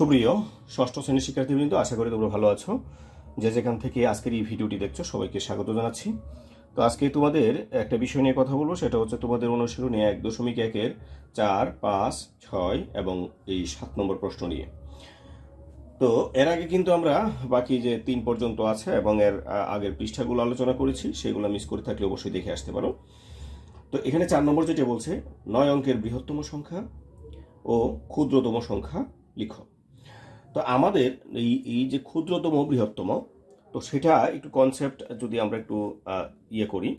সুপ্রিয় ষষ্ঠ শ্রেণির শিক্ষার্থীবৃন্দ, আশা করি তোমরা ভালো আছো। যে যেখান থেকে আজকের এই ভিডিওটি দেখছ, সবাইকে স্বাগত জানাচ্ছি। তো আজকে তোমাদের একটা বিষয় নিয়ে কথা বলব, সেটা হচ্ছে তোমাদের অনুশীলনী এক দশমিক একের চার, পাঁচ, ছয় এবং এই সাত নম্বর প্রশ্ন নিয়ে। তো এর আগে কিন্তু আমরা বাকি যে তিন পর্যন্ত আছে এবং এর আগের পৃষ্ঠাগুলো আলোচনা করেছি, সেগুলো মিস করে থাকলে অবশ্যই দেখে আসতে পারো। তো এখানে চার নম্বর যেটা বলছে, নয় অঙ্কের বৃহত্তম সংখ্যা ও ক্ষুদ্রতম সংখ্যা লিখো। তো আমাদের এই এই যে ক্ষুদ্রতম, বৃহত্তম, তো সেটা একটু কনসেপ্ট যদি আমরা একটু ইয়ে করি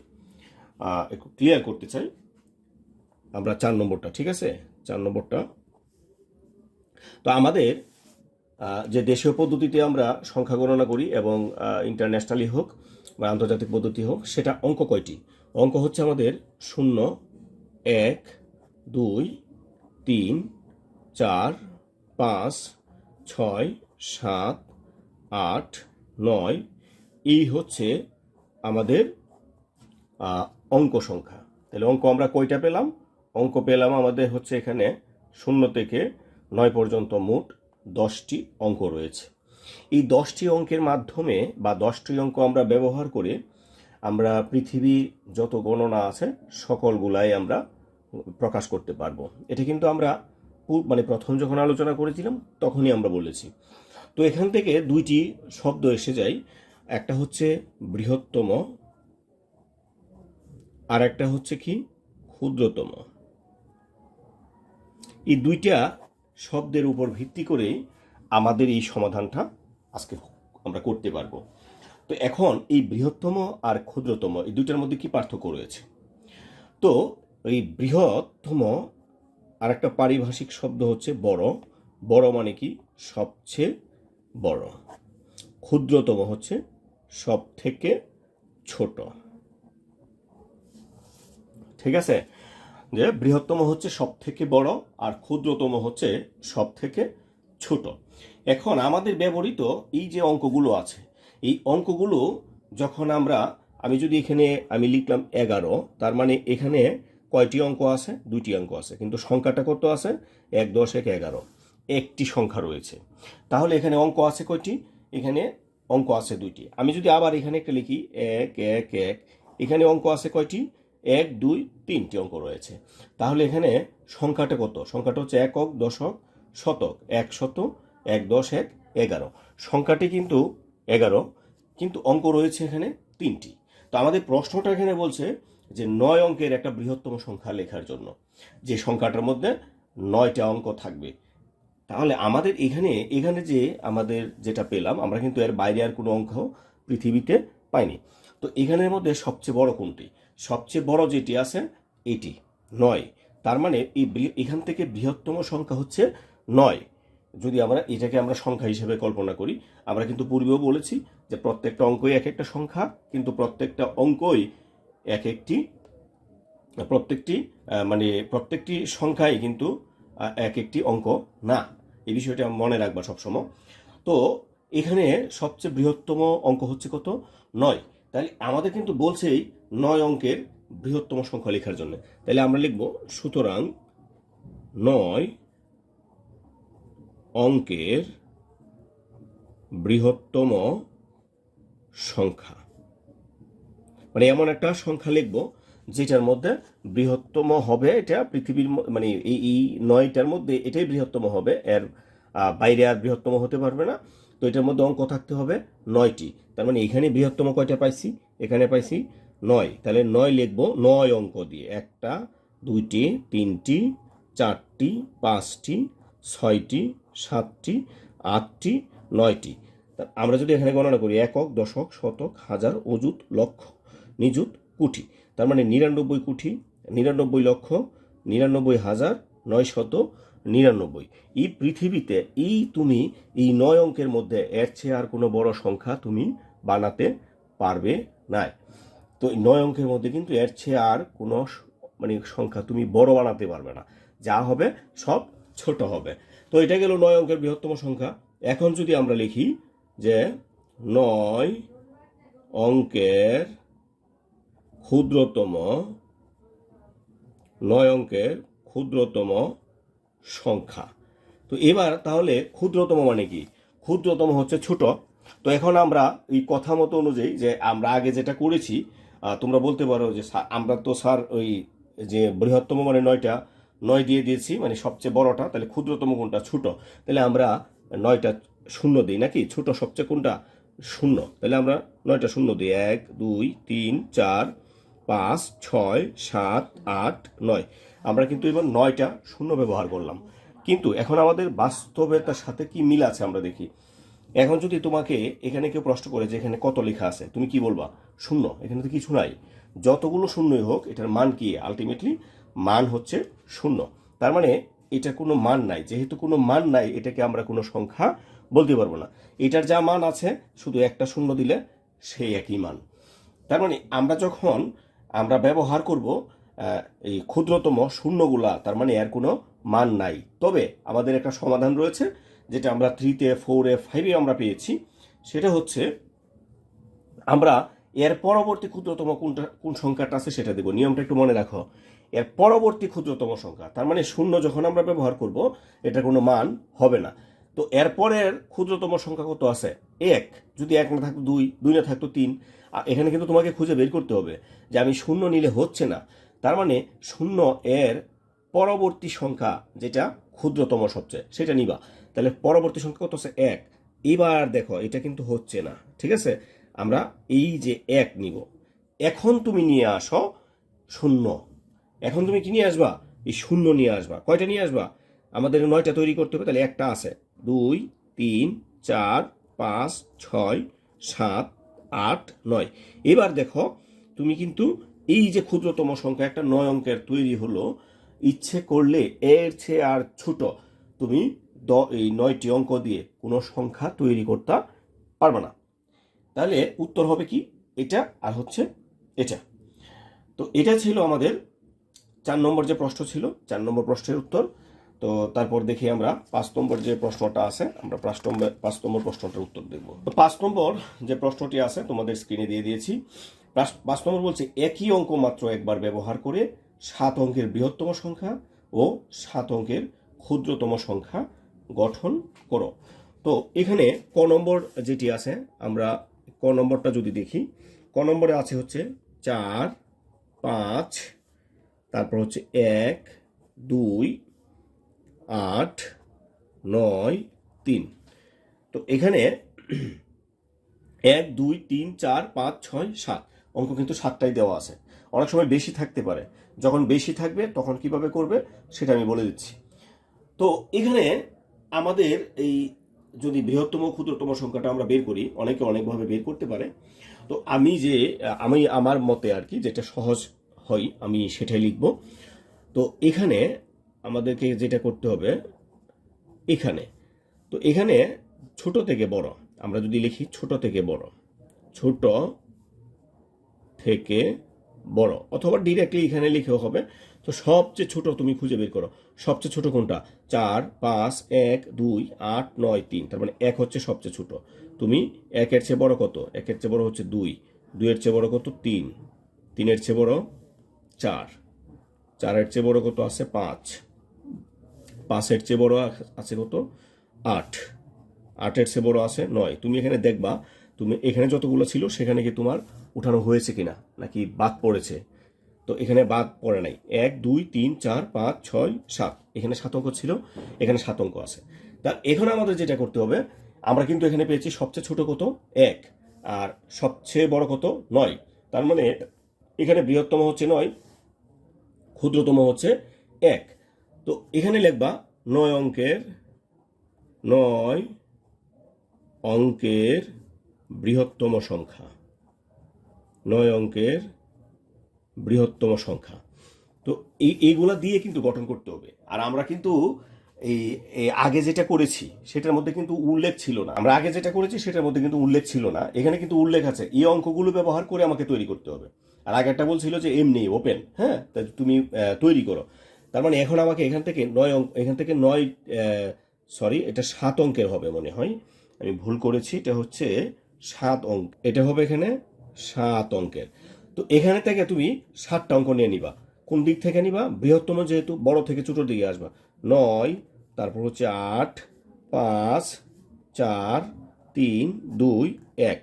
একটু ক্লিয়ার করতে চাই, আমরা চার নম্বরটা, ঠিক আছে? চার নম্বরটা। তো আমাদের যে দেশীয় পদ্ধতিতে আমরা সংখ্যা গণনা করি এবং ইন্টারন্যাশনালি হোক বা আন্তর্জাতিক পদ্ধতি হোক, সেটা অঙ্ক কয়টি? অঙ্ক হচ্ছে আমাদের শূন্য, এক, দুই, তিন, চার, পাঁচ ছয়, সাত, আট, নয়, এই হচ্ছে আমাদের অঙ্ক সংখ্যা। তাহলে অঙ্ক আমরা কয়টা পেলাম? অঙ্ক পেলাম আমাদের হচ্ছে এখানে শূন্য থেকে নয় পর্যন্ত মোট দশটি অঙ্ক রয়েছে। এই দশটি অঙ্কের মাধ্যমে বা দশটি অঙ্ক আমরা ব্যবহার করে আমরা পৃথিবীর যত গণনা আছে, সকলগুলাই আমরা প্রকাশ করতে পারব। এটা কিন্তু আমরা মানে প্রথম যখন আলোচনা করেছিলাম, তখনই আমরা বলেছি। তো এখান থেকে দুইটি শব্দ এসে যায়। একটা হচ্ছে বৃহত্তম, আর একটা হচ্ছে কি? ক্ষুদ্রতম। এই দুইটা শব্দের উপর ভিত্তি করেই আমাদের এই সমাধানটা আজকে আমরা করতে পারব। তো এখন এই বৃহত্তম আর ক্ষুদ্রতম, এই দুইটার মধ্যে কি পার্থক্য রয়েছে? তো এই বৃহত্তম আর একটা পারিভাষিক শব্দ হচ্ছে বড়। বড় মানে কি? সবচেয়ে বড়। ক্ষুদ্রতম হচ্ছে সব থেকে ছোট। ঠিক আছে? যে বৃহত্তম হচ্ছে সব থেকে বড় আর ক্ষুদ্রতম হচ্ছে সব থেকে ছোট। এখন আমাদের ব্যবহৃত এই যে অঙ্কগুলো আছে, এই অঙ্কগুলো যখন আমরা, আমি যদি এখানে আমি লিখলাম এগারো, তার মানে এখানে কয়টি অঙ্ক আছে? দুইটি অঙ্ক আছে। কিন্তু সংখ্যাটা কত আছে? এক, দশ, এক, এগারো। একটি সংখ্যা রয়েছে। তাহলে এখানে অঙ্ক আছে কয়টি? এখানে অঙ্ক আছে দুইটি। আমি যদি আবার এখানে একটা লিখি, এক এক এক, এখানে অঙ্ক আছে কয়টি? এক, দুই, তিনটি অঙ্ক রয়েছে। তাহলে এখানে সংখ্যাটা কত? সংখ্যাটা হচ্ছে একক, দশক, শতক। এক শত, এক দশ, এক, এগারো। সংখ্যাটি কিন্তু এগারো, কিন্তু অঙ্ক রয়েছে এখানে তিনটি। তো আমাদের প্রশ্নটা এখানে বলছে যে নয় অঙ্কের একটা বৃহত্তম সংখ্যা লেখার জন্য। যে সংখ্যাটার মধ্যে নয়টা অঙ্ক থাকবে। তাহলে আমাদের এখানে এখানে যে আমাদের যেটা পেলাম, আমরা কিন্তু এর বাইরে আর কোনো অঙ্ক পৃথিবীতে পাইনি। তো এখানের মধ্যে সবচেয়ে বড় কোনটি? সবচেয়ে বড় যেটি আছে, এটি নয়। তার মানে এই এখান থেকে বৃহত্তম সংখ্যা হচ্ছে নয়। যদি আমরা এটাকে আমরা সংখ্যা হিসেবে কল্পনা করি, আমরা কিন্তু পূর্বেও বলেছি যে প্রত্যেকটা অঙ্কই এক একটা সংখ্যা, কিন্তু প্রত্যেকটা অঙ্কই এক একটি, প্রত্যেকটি মানে প্রত্যেকটি সংখ্যাই কিন্তু এক একটি অঙ্ক না। এই বিষয়টা মনে রাখবা সবসময়। তো এখানে সবচেয়ে বৃহত্তম অঙ্ক হচ্ছে কত? নয়। তাহলে আমাদের কিন্তু বলছেই নয় অঙ্কের বৃহত্তম সংখ্যা লেখার জন্য। তাহলে আমরা লিখব, সুতরাং নয় অঙ্কের বৃহত্তম সংখ্যা। মানে এমন একটা সংখ্যা লিখব, যেটার মধ্যে বৃহত্তম হবে এটা পৃথিবীর মানে এই এই নয়টার মধ্যে এটাই বৃহত্তম হবে, এর বাইরে আর বৃহত্তম হতে পারবে না। তো এটার মধ্যে অঙ্ক থাকতে হবে নয়টি। তার মানে এখানে বৃহত্তম কয়টা পাইছি? এখানে পাইছি নয়। তাহলে নয় লিখব নয় অঙ্ক দিয়ে। একটা, দুইটি, তিনটি, চারটি, পাঁচটি, ছয়টি, সাতটি, আটটি, নয়টি। আমরা যদি এখানে গণনা করি, একক, দশক, শতক, হাজার, অযুত, লক্ষ। নিযুত কোটি। তার মানে নিরানব্বই কোটি, নিরানব্বই লক্ষ, নিরানব্বই হাজার নয় শত নিরানব্বই। এই পৃথিবীতে এই তুমি এই নয় অঙ্কের মধ্যে এর চেয়ে আর কোনো বড় সংখ্যা তুমি বানাতে পারবে না তো এই নয় অঙ্কের মধ্যে কিন্তু এর চেয়ে আর কোনো মানে সংখ্যা তুমি বড় বানাতে পারবে না। যা হবে সব ছোট হবে। তো এটা গেল নয় অঙ্কের বৃহত্তম সংখ্যা। এখন যদি আমরা লিখি যে নয় অঙ্কের ক্ষুদ্রতম নয় অঙ্কের ক্ষুদ্রতম সংখ্যা। তো এবার তাহলে ক্ষুদ্রতম মানে কি? ক্ষুদ্রতম হচ্ছে ছোট। তো এখন আমরা এই কথা মতো অনুযায়ী যে আমরা আগে যেটা করেছি তোমরা বলতে পারো যে আমরা তো স্যার ওই যে বৃহত্তম মানে নয়টা, নয় দিয়ে দিয়েছি মানে সবচেয়ে বড়টা, তাহলে ক্ষুদ্রতম কোনটা? ছোট। তাহলে আমরা নয়টা শূন্য দিই নাকি? ছোট সবচেয়ে কোনটা? শূন্য। তাহলে আমরা নয়টা শূন্য দিই। এক, দুই, তিন, চার পাঁচ, ছয়, সাত, আট, নয়। আমরা কিন্তু এবার নয়টা শূন্য ব্যবহার করলাম। কিন্তু এখন আমাদের বাস্তবতার সাথে কি মিল আছে আমরা দেখি। এখন যদি তোমাকে এখানে কেউ প্রশ্ন করে যে এখানে কত লেখা আছে, তুমি কি বলবা? শূন্য। এখানে তো কিছু নাই। যতগুলো শূন্যই হোক, এটার মান কি? আলটিমেটলি মান হচ্ছে শূন্য। তার মানে এটা কোনো মান নাই। যেহেতু কোনো মান নাই, এটাকে আমরা কোনো সংখ্যা বলতে পারব না। এটার যা মান আছে, শুধু একটা শূন্য দিলে সেই একই মান। তার মানে আমরা যখন আমরা ব্যবহার করব এই ক্ষুদ্রতম শূন্যগুলা, তার মানে এর কোনো মান নাই। তবে আমাদের একটা সমাধান রয়েছে, যেটা আমরা থ্রিতে, ফোরে, ফাইভে আমরা পেয়েছি। সেটা হচ্ছে, আমরা এর পরবর্তী ক্ষুদ্রতম কোনটা, কোন সংখ্যাটা আছে সেটা দেবো। নিয়মটা একটু মনে রাখো। এর পরবর্তী ক্ষুদ্রতম সংখ্যা, তার মানে শূন্য যখন আমরা ব্যবহার করব, এটা কোনো মান হবে না। তো এরপরের ক্ষুদ্রতম সংখ্যা কত আছে? এক। যদি এক না থাকতো দুই দুই না থাকতো তিন এখানে কিন্তু তোমাকে খুঁজে বের করতে হবে যে আমি শূন্য নিলে হচ্ছে না। তার মানে শূন্য এর পরবর্তী সংখ্যা যেটা ক্ষুদ্রতম সবচেয়ে, সেটা নিবা। তাহলে পরবর্তী সংখ্যা কত আছে এক। এবার দেখো, এটা কিন্তু হচ্ছে না, ঠিক আছে? আমরা এই যে এক নিব। এখন তুমি নিয়ে আসো শূন্য। এখন তুমি কি নিয়ে আসবা? এই শূন্য নিয়ে আসবা। কয়টা নিয়ে আসবা? আমাদের নয়টা তৈরি করতে হবে, তাহলে একটা আছে। দুই, তিন, চার, পাঁচ, ছয়, সাত আট, নয়। এবার দেখো, তুমি কিন্তু এই যে ক্ষুদ্রতম সংখ্যা, একটা নয় অঙ্কের তৈরি হলো, ইচ্ছে করলে এর চেয়ে আর ছোট তুমি দ, এই নয়টি অঙ্ক দিয়ে কোনো সংখ্যা তৈরি করতে পারবে না। তাহলে উত্তর হবে কি? এটা আর হচ্ছে এটা। তো এটা ছিল আমাদের চার নম্বর যে প্রশ্ন ছিল, চার নম্বর প্রশ্নের উত্তর। তো তারপর দেখি আমরা পাঁচ নম্বর যে প্রশ্নটা আছে, আমরা পাঁচ নম্বর পাঁচ নম্বর প্রশ্নটার উত্তর দেখব তো পাঁচ নম্বর যে প্রশ্নটি আছে তোমাদের স্ক্রিনে দিয়ে দিয়েছি। পাঁচ- পাঁচ নম্বর বলছে, একই অঙ্ক মাত্র একবার ব্যবহার করে সাত অঙ্কের বৃহত্তম সংখ্যা ও সাত অঙ্কের ক্ষুদ্রতম সংখ্যা গঠন করো। তো এখানে ক নম্বর যেটি আছে, আমরা ক নম্বরটা যদি দেখি, ক নম্বরে আছে হচ্ছে চার, পাঁচ, তারপর হচ্ছে এক, দুই আট, নয়, তিন। তো এখানে এক, দুই, তিন, চার, পাঁচ, ছয়, সাত। অঙ্ক কিন্তু সাতটাই দেওয়া আছে। অনেক সময় বেশি থাকতে পারে। যখন বেশি থাকবে, তখন কীভাবে করবে, সেটা আমি বলে দিচ্ছি। তো এখানে আমাদের এই যদি বৃহত্তম ক্ষুদ্রতম সংখ্যাটা আমরা বের করি, অনেকে অনেকভাবে বের করতে পারে। তো আমি যে, আমি আমার মতে আর কি, যেটা সহজ হয়, আমি সেটাই লিখব। তো এখানে আমাদেরকে যেটা করতে হবে, এখানে। তো এখানে ছোট থেকে বড়, আমরা যদি লিখি ছোট থেকে বড়, ছোট থেকে বড়, অথবা ডিরেক্টলি এখানে লিখেও হবে। তো সবচেয়ে ছোট তুমি খুঁজে বের করো, সবচেয়ে ছোট কোনটা? চার, পাঁচ, এক, দুই, আট, নয়, তিন, তার মানে এক হচ্ছে সবচেয়ে ছোট। তুমি একের চেয়ে বড় কত? একের চেয়ে বড় হচ্ছে দুই, দুইয়ের চেয়ে বড় কত? তিন, তিনের চেয়ে বড় চার, চারের চেয়ে বড় কত আছে? পাঁচ পাঁচের চেয়ে বড় আছে কত? আট। আটের চেয়ে বড় আছে নয়। তুমি এখানে দেখবা, তুমি এখানে যতগুলো ছিল, সেখানে কি তোমার উঠানো হয়েছে কিনা? নাকি বাদ পড়েছে? তো এখানে বাদ পড়ে নাই। এক, দুই, তিন, চার, পাঁচ, ছয়, সাত। এখানে সাত অঙ্ক ছিল, এখানে সাত অঙ্ক আছে। তা এখন আমাদের যেটা করতে হবে, আমরা কিন্তু এখানে পেয়েছি সবচেয়ে ছোট কত? এক। আর সবচেয়ে বড় কত? নয়। তার মানে এখানে বৃহত্তম হচ্ছে নয়, ক্ষুদ্রতম হচ্ছে এক। তো এখানে লিখবা নয় অঙ্কের নয় অঙ্কের বৃহত্তম সংখ্যা। নয় অঙ্কের বৃহত্তম সংখ্যা। তো এই, এইগুলা দিয়ে কিন্তু গঠন করতে হবে। আর আমরা কিন্তু এই আগে যেটা করেছি, সেটার মধ্যে কিন্তু উল্লেখ ছিল না। আমরা আগে যেটা করেছি, সেটার মধ্যে কিন্তু উল্লেখ ছিল না। এখানে কিন্তু উল্লেখ আছে, এই অঙ্কগুলো ব্যবহার করে আমাকে তৈরি করতে হবে। আর আগে একটা বলছিল যে এমনি, ওপেন হ্যাঁ? তুমি তৈরি করো। তার মানে এখন আমাকে এখান থেকে নয় অঙ্ক এখান থেকে নয় সরি এটা সাত অঙ্কের হবে মনে হয়। আমি ভুল করেছি, এটা হচ্ছে সাত অঙ্ক। এটা হবে এখানে সাত অঙ্কের। তো এখানে থেকে তুমি সাতটা অঙ্ক নিয়ে নিবা। কোন দিক থেকে নিবা? বৃহত্তম যেহেতু, বড় থেকে ছোটোর দিকে আসবা। নয়, তারপর হচ্ছে আট, পাঁচ, চার, তিন, দুই, এক।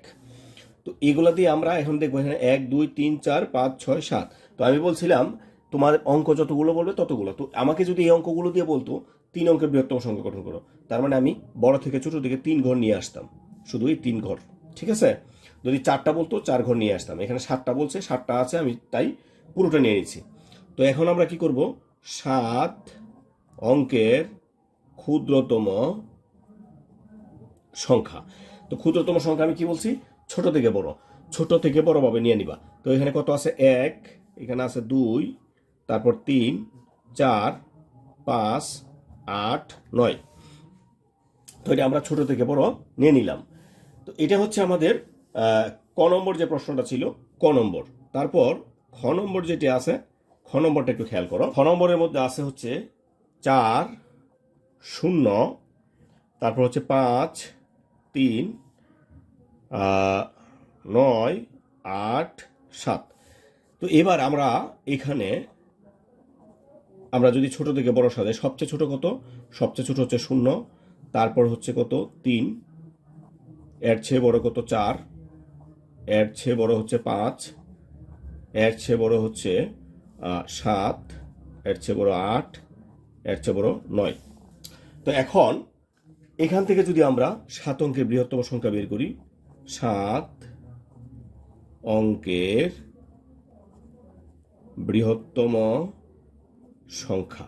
তো এগুলা দিয়ে আমরা এখন দেখব এখানে এক, দুই, তিন, চার, পাঁচ, ছয়, সাত। তো আমি বলছিলাম তোমার অঙ্ক যতগুলো বলবে ততগুলো। তো আমাকে যদি এই অঙ্কগুলো দিয়ে বলতো, তিন অঙ্কের বৃহত্তম সংখ্যা গঠন করো। তার মানে আমি বড় থেকে ছোট থেকে তিন ঘর নিয়ে আসতাম। শুধু এই তিন ঘর, ঠিক আছে? যদি চারটা বলতো, চার ঘর নিয়ে আসতাম। এখানে সাতটা বলছে, সাতটা আছে, আমি তাই পুরোটা নিয়ে নিচ্ছি তো এখন আমরা কি করব? সাত অঙ্কের ক্ষুদ্রতম সংখ্যা। তো ক্ষুদ্রতম সংখ্যা আমি কি বলছি? ছোট থেকে বড়। ছোট থেকে বড় ভাবে নিয়ে নিবা। তো এখানে কত আছে? এক, এখানে আছে দুই তারপর তিন, চার, পাঁচ, আট, নয়। তো এটা আমরা ছোট থেকে বড় নিয়ে নিলাম। তো এটা হচ্ছে আমাদের ক নম্বর যে প্রশ্নটা ছিল, ক নম্বর। তারপর খ নম্বর যেটি আছে, খ নম্বরটা একটু খেয়াল করো। খ নম্বরের মধ্যে আছে হচ্ছে চার, শূন্য, তারপর হচ্ছে পাঁচ, তিন নয়, আট, সাত। তো এবার আমরা এখানে আমরা যদি ছোট থেকে বড় সাজাই, সবচেয়ে ছোট কত? সবচেয়ে ছোট হচ্ছে শূন্য, তারপর হচ্ছে কত? তিন, এর চেয়ে বড় কত? চার, এর চেয়ে বড় হচ্ছে পাঁচ, এর চেয়ে বড় হচ্ছে সাত, এর চেয়ে বড় আট, এর চেয়ে বড় নয়। তো এখন এখান থেকে যদি আমরা সাত অঙ্কের বৃহত্তম সংখ্যা বের করি, সাত অঙ্কের বৃহত্তম সংখ্যা।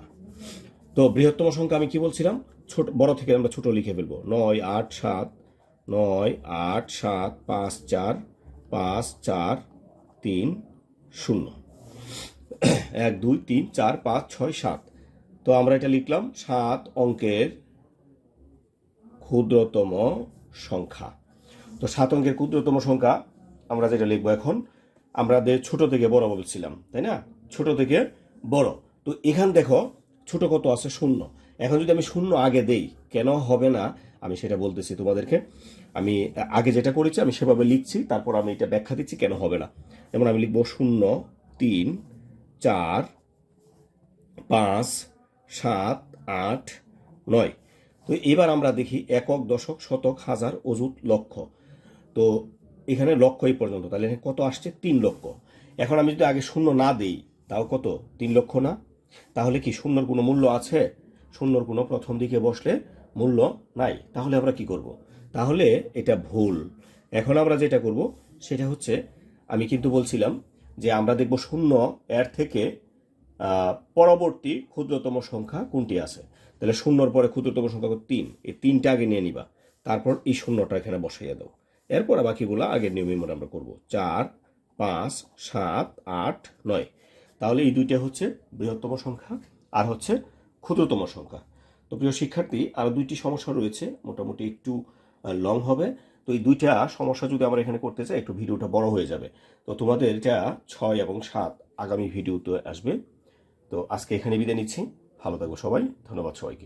তো বৃহত্তম সংখ্যা আমি কি বলছিলাম? ছোট, বড় থেকে আমরা ছোট লিখে ফেলব। নয়, আট, সাত। নয়, আট, সাত, পাঁচ, চার পাঁচ, চার, তিন, শূন্য। এক, দুই, তিন, চার, পাঁচ, ছয়, সাত। তো আমরা এটা লিখলাম সাত অঙ্কের ক্ষুদ্রতম সংখ্যা। তো সাত অঙ্কের ক্ষুদ্রতম সংখ্যা আমরা যেটা লিখব এখন আমাদের ছোট থেকে বড় বলছিলাম, তাই না? ছোট থেকে বড়। তো এখান দেখো, ছোট কত আছে? শূন্য। এখন যদি আমি শূন্য আগে দেই, কেন হবে না? আমি সেটা বলতেছি তোমাদেরকে। আমি আগে যেটা করেছি, আমি সেভাবে লিখছি, তারপর আমি এটা ব্যাখ্যা দিচ্ছি, কেন হবে না? যেমন আমি লিখব শূন্য, তিন, চার, পাঁচ, সাত, আট, নয়। তো এবার আমরা দেখি একক, দশক, শতক, হাজার, অযুত, লক্ষ। তো এখানে লক্ষ এই পর্যন্ত। তাহলে কত আসছে? তিন লক্ষ। এখন আমি যদি আগে শূন্য না দেই, তাও কত? তিন লক্ষ না? তাহলে কি শূন্যর কোনো মূল্য আছে? শূন্যর কোনো প্রথম দিকে বসলে মূল্য নাই। তাহলে আমরা কি করব? তাহলে এটা ভুল। এখন আমরা যেটা করব, সেটা হচ্ছে, আমি কিন্তু বলছিলাম যে আমরা দেখব শূন্য এর থেকে পরবর্তী ক্ষুদ্রতম সংখ্যা কোনটি আছে? তাহলে শূন্যর পরে ক্ষুদ্রতম সংখ্যা তিন। এই তিনটা আগে নিয়ে নিবা। তারপর এই শূন্যটা এখানে বসাইয়া দাও। এরপর বাকিগুলো আগের নিয়মে মনে আমরা করব। চার, পাঁচ, সাত, আট, নয়। তাহলে এই দুইটা হচ্ছে বৃহত্তম সংখ্যা আর হচ্ছে ক্ষুদ্রতম সংখ্যা। তো প্রিয় শিক্ষার্থী আরও দুইটি সমস্যা রয়েছে, মোটামুটি একটু লং হবে। তো এই দুইটা সমস্যা যদি আমরা এখানে করতে চাই, একটু ভিডিওটা বড় হয়ে যাবে। তো তোমাদের এটা ছয় এবং সাত আগামী ভিডিওতে আসবে। তো আজকে এখানে বিদায় নিচ্ছি। ভালো থাকব সবাই। ধন্যবাদ সবাইকে।